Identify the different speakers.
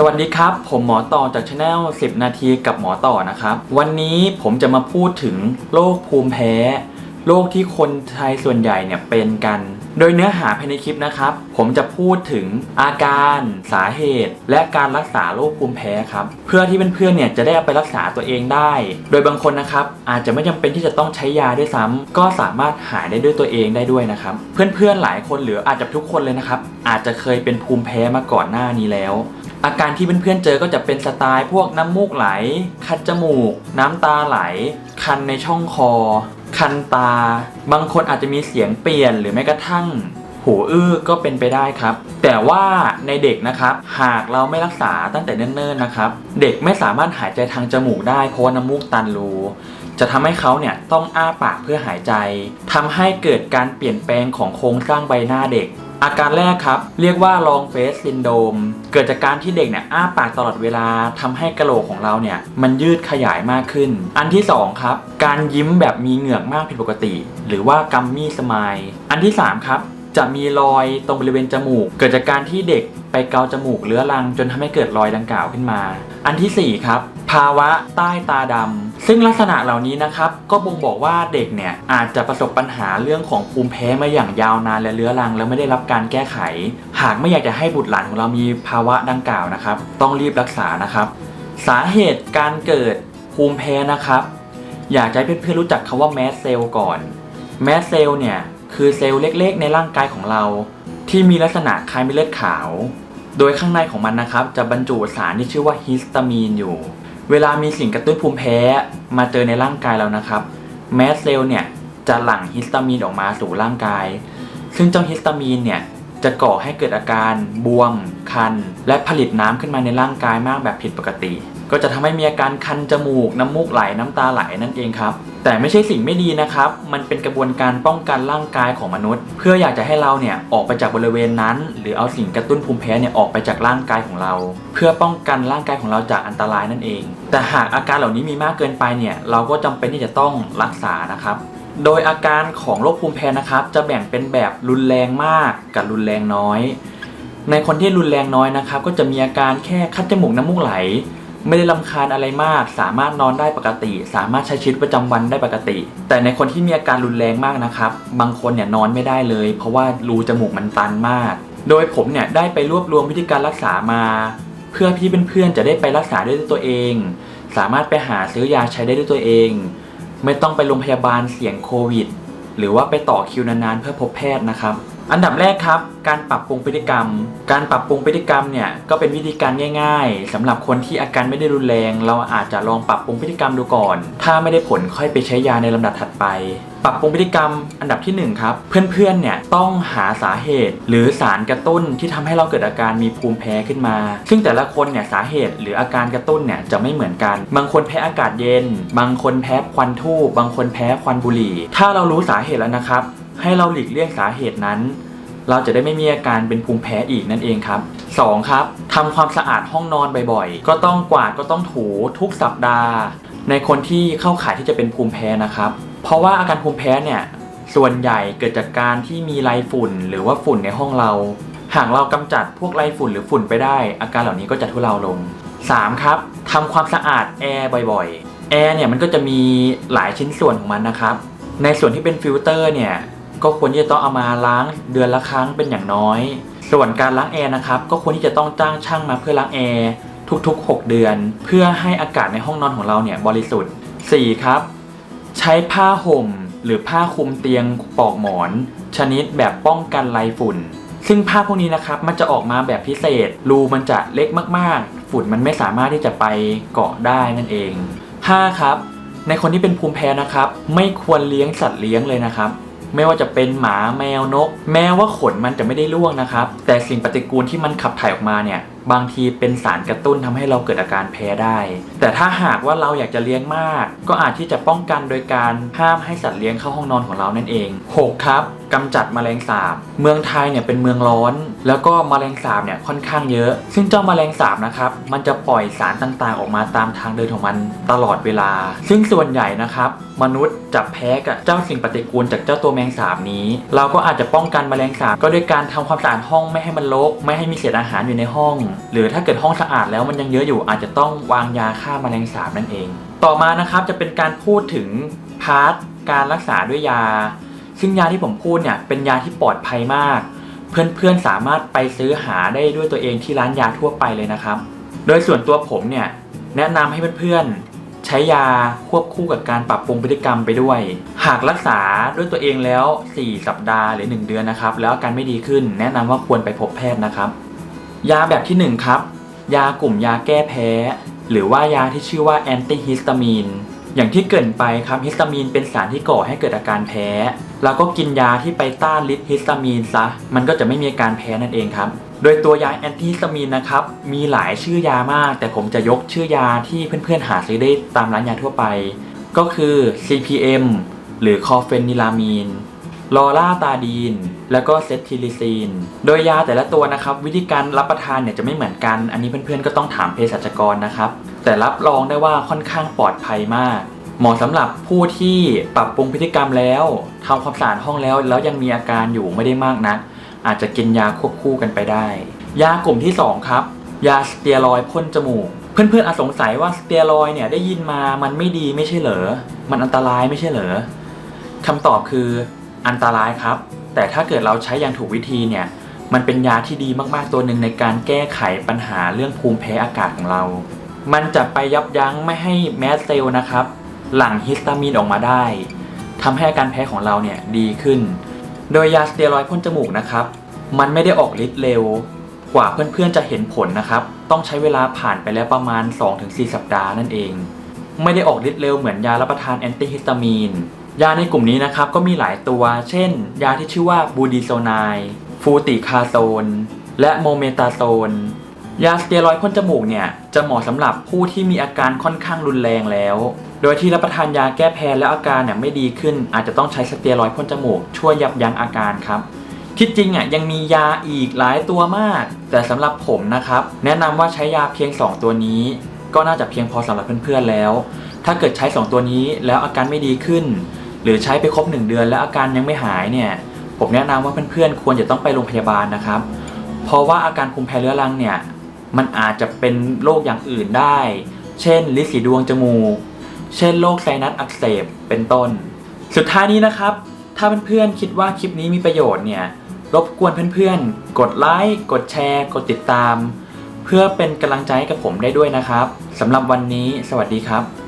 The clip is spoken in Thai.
Speaker 1: สวัสดีครับ ผมหมอต่อจากช anel 10 นาทีกับหมอต่อนะครับ วันนี้ผมจะมาพูดถึงโรคภูมิแพ้ โรคที่คนไทยส่วนใหญ่เนี่ยเป็นกัน โดยเนื้อหาภายในคลิปนะครับ ผมจะพูดถึงอาการสาเหตุ และการรักษาโรคภูมิแพ้ครับ เพื่อที่เพื่อนๆเนี่ยจะได้ไปรักษาตัวเองได้ โดยบางคนนะครับ อาจจะไม่จำเป็นที่จะต้องใช้ยาด้วยซ้ำก็สามารถหายได้ด้วยตัวเองได้ด้วยนะครับ เพื่อนๆหลายคนหรืออาจจะทุกคนเลยนะครับ อาจจะเคยเป็นภูมิแพ้มาก่อนหน้านี้แล้ว อาการที่เพื่อนๆเจอก็จะเป็นสไตล์พวกน้ำมูกไหล คัดจมูก น้ำตาไหล คันในช่องคอ คันตา บางคนอาจจะมีเสียงเปลี่ยนหรือแม้กระทั่งหูอื้อก็เป็นไปได้ครับ แต่ว่าในเด็กนะครับ หากเราไม่รักษาตั้งแต่เนิ่นๆนะครับ เด็กไม่สามารถหายใจทางจมูกได้เพราะว่าน้ำมูกตันรูจะทำให้เขาเนี่ยต้องอ้าปากเพื่อหายใจทำให้เกิดการเปลี่ยนแปลงของโครงสร้างใบหน้าเด็ก อาการแรกครับ เรียกว่า long face syndrome เกิดจากการที่เด็กเนี่ยอ้าปากตลอดเวลาทำให้กระโหลกของเราเนี่ยมันยืดขยายมากขึ้น อันที่สองครับ การยิ้มแบบมีเหงือกมากผิดปกติ หรือว่ากัมมี่สมายอันที่สามครับ จะมีรอยตรงบริเวณจมูก เกิดจากการที่เด็กไปเกาจมูกเรื้อรังจนทำให้เกิดรอยดังกล่าวขึ้นมา อันที่สี่ครับ ภาวะใต้ตาดำซึ่งลักษณะเหล่านี้นะครับก็บ่งบอกว่าเด็กเนี่ยอาจจะประสบปัญหาเรื่องของภูมิแพ้มาอย่างยาวนานและเรื้อรัง แล้วไม่ได้รับการแก้ไข หากไม่อยากจะให้บุตรหลานของเรามีภาวะดังกล่าวนะครับ ต้องรีบรักษานะครับ สาเหตุการเกิดภูมิแพ้นะครับ อยากจะให้เพื่อนๆรู้จักคำว่าแมสเซลก่อนแมสเซลเนี่ยคือเซลล์เล็กๆ ในร่างกายของเรา ที่มีลักษณะคล้ายเม็ดเลือดขาว โดยข้างในของมันนะครับ จะบรรจุสารที่ชื่อว่าฮิสตามีนอยู่ เวลามีสิ่งกระตุ้นภูมิแพ้มาเจอในร่างกายเรานะครับ แมสเซลล์เนี่ยจะหลั่งฮิสตามีนออกมาสู่ร่างกาย ซึ่งเจ้าฮิสตามีนเนี่ยจะก่อให้เกิดอาการบวม คัน และผลิตน้ำขึ้นมาในร่างกายมากแบบผิดปกติ ก็จะทำให้มีอาการคันจมูก น้ำมูกไหลน้ำตาไหลนั่นเองครับ แต่ไม่ใช่สิ่งไม่ดีนะครับ มันเป็นกระบวนการป้องกันร่างกายของมนุษย์ เพื่ออยากจะให้เราเนี่ยออกไปจากบริเวณนั้น หรือเอาสิ่งกระตุ้นภูมิแพ้เนี่ยออกไปจากร่างกายของเรา เพื่อป้องกันร่างกายของเราจากอันตรายนั่นเอง แต่หากอาการเหล่านี้มีมากเกินไปเนี่ยเราก็จำเป็นที่จะต้องรักษานะครับโดยอาการของโรคภูมิแพ้นะครับ จะแบ่งเป็นแบบรุนแรงมากกับรุนแรงน้อย ในคนที่รุนแรงน้อยนะครับ ก็จะมีอาการแค่คัดจมูกน้ำมูกไหล ไม่ได้ลำคาญอะไรมาก สามารถนอนได้ปกติ สามารถใช้ชีวิตประจำวันได้ปกติ แต่ในคนที่มีอาการรุนแรงมากนะครับ บางคนเนี่ยนอนไม่ได้เลย เพราะว่ารูจมูกมันตันมาก โดยผมเนี่ยได้ไปรวบรวมวิธีการรักษามา เพื่อพี่เพื่อนๆจะได้ไปรักษาด้วยตัวเอง สามารถไปหาซื้อยาใช้ได้ด้วยตัวเอง ไม่ต้องไปโรงพยาบาลเสี่ยงโควิด หรือว่าไปต่อคิวนานๆเพื่อพบแพทย์นะครับ อันดับแรกครับ การปรับปรุงพฤติกรรม การปรับปรุงพฤติกรรมเนี่ยก็เป็นวิธีการง่าย ๆสำหรับคนที่อาการไม่ได้รุนแรง เราอาจจะลองปรับปรุงพฤติกรรมดูก่อน ถ้าไม่ได้ผลค่อยไปใช้ยาในลำดับถัดไป ปรับปรุงพฤติกรรม อันดับที่หนึ่งครับ เพื่อนๆเนี่ยต้องหาสาเหตุ หรือสารกระตุ้นที่ทำให้เราเกิดอาการมีภูมิแพ้ขึ้นมา ซึ่งแต่ละคนเนี่ยสาเหตุหรืออาการกระตุ้นเนี่ยจะไม่เหมือนกัน บางคนแพ้อากาศเย็น บางคนแพ้ควันทูบบางคนแพ้ควันบุหรี่ ถ้าเรารู้สาเหตุแล้วนะครับ ให้เราหลีกเลี่ยงสาเหตุนั้น เราจะได้ไม่มีอาการเป็นภูมิแพ้อีกนั่นเองครับ 2. ครับทำความสะอาดห้องนอนบ่อยๆ ก็ต้องกวาดก็ต้องถูทุกสัปดาห์ ในคนที่เข้าข่ายที่จะเป็นภูมิแพ้นะครับ เพราะว่าอาการภูมิแพ้เนี่ยส่วนใหญ่เกิดจากการที่มีไรฝุ่น หรือว่าฝุ่นในห้องเรา หากเรากำจัดพวกไรฝุ่นหรือฝุ่นไปได้ อาการเหล่านี้ก็จะทุเลาลง 3. ครับทำความสะอาดแอร์บ่อยๆ แอร์เนี่ยมันก็จะมีหลายชิ้นส่วนของมันนะครับ ในส่วนที่เป็นฟิลเตอร์เนี่ย ก็ควรที่จะต้องเอามาล้างเดือนละครั้งเป็นอย่างน้อย ส่วนการล้างแอร์นะครับก็ควรที่จะต้องจ้างช่างมาเพื่อล้างแอร์ทุกๆ 6 เดือน เพื่อให้อากาศในห้องนอนของเราเนี่ยบริสุทธิ์ 4. ครับ ใช้ผ้าห่มหรือผ้าคลุมเตียงปอกหมอน ชนิดแบบป้องกันไรฝุ่น ซึ่งผ้าพวกนี้นะครับมันจะออกมาแบบพิเศษ รูมันจะเล็กมากๆ ฝุ่นมันไม่สามารถที่จะไปเกาะได้นั่นเอง 5. ครับ ในคนที่เป็นภูมิแพ้นะครับ ไม่ควรเลี้ยงสัตว์เลี้ยงเลยนะครับ ไม่ว่าจะเป็นหมาแมวนก แม้ว่าขนมันจะไม่ได้ร่วงนะครับ แต่สิ่งปฏิกูลที่มันขับถ่ายออกมาเนี่ยบางทีเป็นสารกระตุ้นทำให้เราเกิดอาการแพ้ได้ แต่ถ้าหากว่าเราอยากจะเลี้ยงมาก ก็อาจที่จะป้องกันโดยการห้ามให้สัตว์เลี้ยงเข้าห้องนอนของเรานั่นเอง 6. ครับกำจัดแมลงสาบ เมืองไทยเนี่ยเป็นเมืองร้อน แล้วก็แมลงสาบเนี่ยค่อนข้างเยอะ ซึ่งเจ้าแมลงสาบนะครับมันจะปล่อยสารต่างๆ ออกมาตามทางเดินของมันตลอดเวลา ซึ่งส่วนใหญ่นะครับมนุษย์จะแพ้กับเจ้าสิ่งปฏิกูลจากเจ้าตัวแมลงสาบนี้ เราก็อาจจะป้องกันแมลงสาบก็ด้วยการทำความสะอาดห้องไม่ให้มันรกไม่ให้มีเศษอาหารอยู่ในห้องหรือถ้าเกิดห้องสะอาดแล้วมันยังเยอะอยู่อาจจะต้องวางยาฆ่าแมลงสาบนั่นเอง ต่อมานะครับจะเป็นการพูดถึงพาร์ทการรักษาด้วยยา ซึ่งยาที่ผมพูดเนี่ยเป็นยาที่ปลอดภัยมาก เพื่อนๆสามารถไปซื้อหาได้ด้วยตัวเองที่ร้านยาทั่วไปเลยนะครับ โดยส่วนตัวผมเนี่ยแนะนำให้เพื่อนๆใช้ยาควบคู่กับการปรับปรุงพฤติกรรมไปด้วย หากรักษาด้วยตัวเองแล้ว 4 สัปดาห์หรือ 1 เดือนนะครับ แล้วอาการไม่ดีขึ้น แนะนำว่าควรไปพบแพทย์นะครับ ยาแบบที่ 1 ครับ ยากลุ่มยาแก้แพ้ หรือว่ายาที่ชื่อว่าแอนติฮิสตามีนอย่างที่เกินไปครับฮิสตามีนเป็นสารที่ก่อให้เกิดอาการแพ้ แล้วก็กินยาที่ไปต้านฤทธิ์ฮิสตามีนซะมันก็จะไม่มีอาการแพ้นั่นเองครับ โดยตัวยาแอนติฮิสตามีนนะครับมีหลายชื่อยามาก แต่ผมจะยกชื่อยาที่เพื่อนๆหาซื้อได้ตามร้านยาทั่วไป ก็คือ CPM หรือคอเฟนิลามีน ลอร่าตาดีน แล้วก็เซทิลิซีน โดยยาแต่ละตัวนะครับ วิธีการรับประทานเนี่ยจะไม่เหมือนกัน อันนี้เพื่อนๆก็ต้องถามเภสัชกรนะครับ แต่รับรองได้ว่าค่อนข้างปลอดภัยมากเหมาะสำหรับผู้ที่ปรับปรุงพฤติกรรมแล้วทำความสะอาดห้องแล้ว แล้วยังมีอาการอยู่ไม่ได้มากนัก อาจจะกินยาควบคู่กันไปได้ ยากลุ่มที่ 2 ครับ ยาสเตียรอยพ่นจมูก เพื่อนๆอาจสงสัยว่าสเตียรอยเนี่ยได้ยินมามันไม่ดีไม่ใช่เหรอ มันอันตรายไม่ใช่เหรอคำตอบคือ อันตรายครับ แต่ถ้าเกิดเราใช้อย่างถูกวิธีเนี่ย มันเป็นยาที่ดีมากๆตัวหนึ่งในการแก้ไขปัญหาเรื่องภูมิแพ้อากาศของเรา มันจะไปยับยั้งไม่ให้แมสเซลล์นะครับ หลั่งฮิสตามีนออกมาได้ทำให้อาการแพ้ของเราเนี่ยดีขึ้น โดยยาสเตียรอยพ่นจมูกนะครับ มันไม่ได้ออกฤทธิ์เร็ว กว่าเพื่อนๆจะเห็นผลนะครับ ต้องใช้เวลาผ่านไปแล้วประมาณ 2-4 สัปดาห์นั่นเอง ไม่ได้ออกฤทธิ์เร็วเหมือนยารับประทานแอนติฮิสตามีน ยาในกลุ่มนี้นะครับก็มีหลายตัว เช่น ยาที่ชื่อว่าบูดีโซไนฟูติคาโซน และโมเมตาโซน ยาสเตียรอยด์พ่นจมูกเนี่ยจะเหมาะสำหรับผู้ที่มีอาการค่อนข้างรุนแรงแล้ว โดยที่รับประทานยาแก้แพ้แล้วอาการเนี่ยไม่ดีขึ้น อาจจะต้องใช้สเตียรอยด์พ่นจมูกช่วยยับยั้งอาการครับที่จริงอะยังมียาอีกหลายตัวมาก แต่สำหรับผมนะครับ แนะนำว่าใช้ยาเพียง 2 ตัวนี้ ก็น่าจะเพียงพอสำหรับเพื่อนๆแล้ว ถ้าเกิดใช้ 2 ตัวนี้แล้วอาการไม่ดีขึ้น หรือใช้ไปครบ 1 เดือนแล้วอาการยังไม่หายเนี่ย ผมแนะนำว่าเพื่อนๆควรจะต้องไปโรงพยาบาลนะครับ เพราะว่าอาการภูมิแพ้เรื้อรังเนี่ยมันอาจจะเป็นโรคอย่างอื่นได้ เช่น ลิสีดวงจมูก เช่นโรคไซนัสอักเสบ เป็นต้น สุดท้ายนี้นะครับ ถ้าเพื่อนๆคิดว่าคลิปนี้มีประโยชน์เนี่ย รบกวนเพื่อนๆ กดไลค์ กดแชร์ กดติดตาม เพื่อเป็นกำลังใจให้กับผมได้ด้วยนะครับ สำหรับวันนี้ สวัสดีครับ